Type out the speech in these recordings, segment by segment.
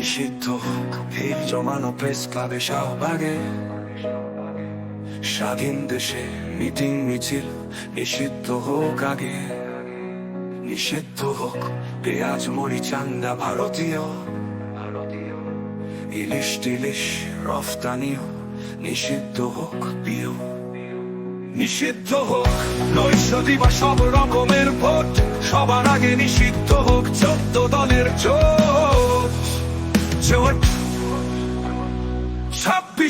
নিষিদ্ধ ভিড় জমানো প্রেস ক্লাবে শাহবাগে স্বাধীন দেশে মিটিং মিছিল নিষিদ্ধ হোক আগে নিষিদ্ধ হোক পেঁয়াজ মরি চান্দা ভারতীয় ইলিশ টিলিশ রফতানিও নিষিদ্ধ হোক প্রিয় নিষিদ্ধ হোক নৈশ দিবা সব রকমের ভোট সবার আগে নিষিদ্ধ হোক চোদ্দ দলের জোট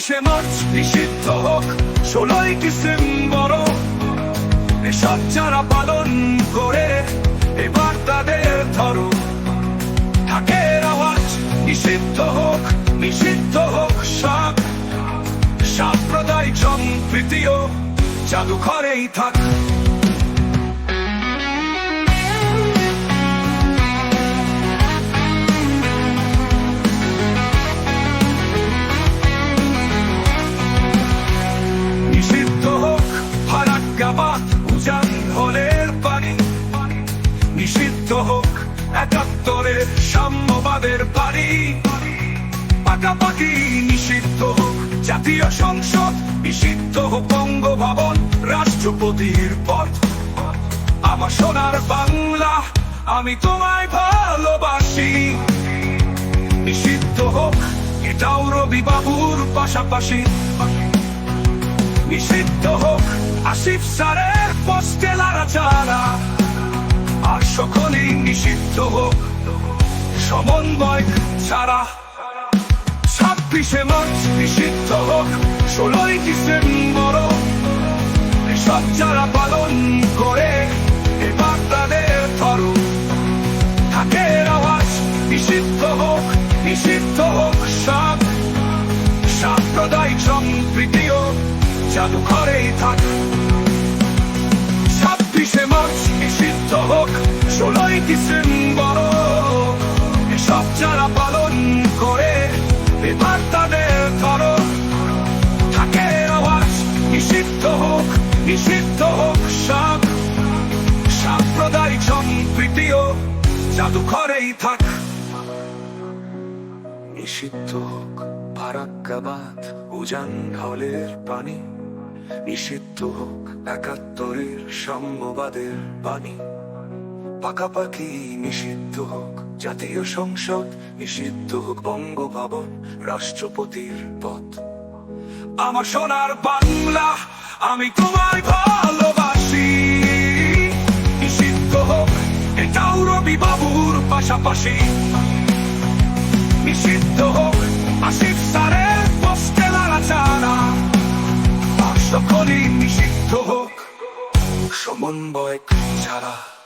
ছাব্বিশে মার্চ নিষিদ্ধ হোক, ষোলোই ডিসেম্বর এসব যারা পালন করে, এবার তাদের ধরো। ঢাকের আওয়াজ নিষিদ্ধ হোক নিষিদ্ধ হোক সব সাম্প্রদায়িক সম্প্রীতিও জাদুঘরেই থাক। ফারাক্কাবাদ উজান হলের পানি। নিষিদ্ধ হোক একাত্তরের সাম্যবাদের বাড়ি পাকাপাকি নিষিদ্ধ হোক জাতীয় সংসদ, নিষিদ্ধ হোক বঙ্গভবন, রাষ্ট্রপতির পদ। আমার সোনার বাংলা, আমি তোমায় ভালোবাসি। নিষিদ্ধ হোক এটাও রবি বাবুর পাশাপাশি। নিষিদ্ধ হোক, আসিফ স্যারের পোস্টে চারা। আর সকলেই নিষিদ্ধ হোক, সমন্বয় ছাড়া। ছাব্বিশে মার্চ নিষিদ্ধ হোক, ষোলোই ডিসেম্বর এসব যারা পালন করে এবার তাদের ধরো আওয়াজ নিষিদ্ধ হোক নিষিদ্ধ হোক সব সাম্প্রদায়িক সম্প্রীতিও জাদুঘরেই থাক। ছাব্বিশে মার্চ নিষিদ্ধ হোক, ষোলোই ডিসেম্বর এসব যারা পালন করে, এবার তাদের ধরো। ঢাকের আওয়াজ নিষিদ্ধ হোক নিষিদ্ধ হোক সব সাম্প্রদায়িক সম্প্রীতিও জাদুঘরেই থাক। নিষিদ্ধ হোক ফারাক্কাবাদ উজান ঢলের পানি। নিষিদ্ধ হোক একাত্তরের সাম্যবাদের বাণী। পাকাপাকি নিষিদ্ধ হোক জাতীয় সংসদ, নিষিদ্ধ হোক বঙ্গভবন, রাষ্ট্রপতির পদ। আমার সোনার বাংলা, আমি তোমায় ভালোবাসি। নিষিদ্ধ হোক এটাও রবি বাবুর পাশাপাশি। নিষিদ্ধ হোক 돈 벌 그자라.